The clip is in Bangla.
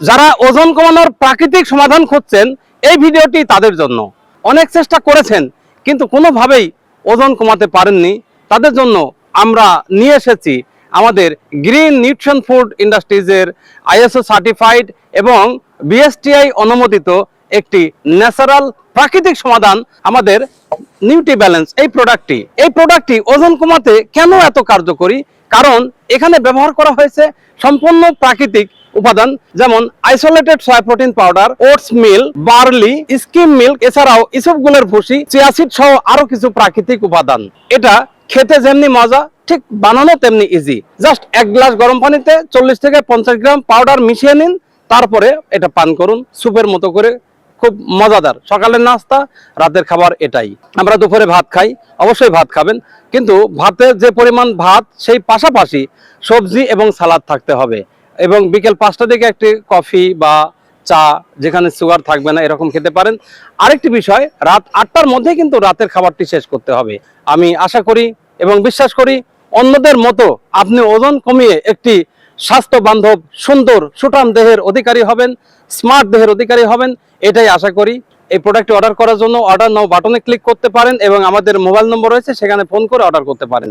যারা ওজন কমানোর প্রাকৃতিক সমাধান খুঁজছেন, এই ভিডিওটি তাদের জন্য। অনেক চেষ্টা করেছেন, কিন্তু কোনোভাবেই ওজন কমাতে পারেননি। তাদের জন্য আমরা নিয়ে এসেছি আমাদের গ্রিন নিউট্রিশন ফুড ইন্ডাস্ট্রিজের আইএসও সার্টিফাইড এবং বিএসটিআই অনুমোদিত একটি ন্যাচারাল প্রাকৃতিক সমাধান আমাদের নিউট্রি ব্যালেন্স এই প্রোডাক্টটি। এই প্রোডাক্টটি ওজন কমাতে কেন এত কার্যকরী? কারণ এখানে ব্যবহার করা হয়েছে সম্পূর্ণ প্রাকৃতিক উপাদান, যেমন isolated soya protein powder oats meal barley skim milk এছাড়াও ইসবগুলের ভুসি চিয়াসিড সহ আরও কিছু প্রাকৃতিক উপাদান। এটা খেতে যেমনি মজা, ঠিক বানানো তেমনি ইজি জাস্ট এক গ্লাস গরম পানিতে চল্লিশ থেকে পঞ্চাশ গ্রাম পাউডার মিশিয়ে নিন, তারপরে এটা পান করুন স্যুপের মতো করে খুব মজাদার। সকালের নাস্তা, রাতের খাবার এটাই। আমরা দুপুরে ভাত খাই, অবশ্যই ভাত খাবেন। কিন্তু ভাতের যে পরিমাণ ভাত, সেই পাশাপাশি সবজি এবং সালাদ থাকতে হবে। এবং বিকেল পাঁচটা দিকে একটি কফি বা চা, যেখানে সুগার থাকবে না, এরকম খেতে পারেন। আরেকটি বিষয়, রাত আটটার মধ্যে কিন্তু রাতের খাবারটি শেষ করতে হবে। আমি আশা করি এবং বিশ্বাস করি, অন্যদের মতো আপনি ওজন কমিয়ে একটি স্বাস্থ্য বান্ধব সুন্দর, সুঠাম দেহের অধিকারী হবেন, স্মার্ট দেহের অধিকারী হবেন। এটাই আশা করি। এই প্রোডাক্টটি অর্ডার করার জন্য অর্ডার নাও বাটনে ক্লিক করতে পারেন এবং আমাদের মোবাইল নম্বর রয়েছে, সেখানে ফোন করে অর্ডার করতে পারেন।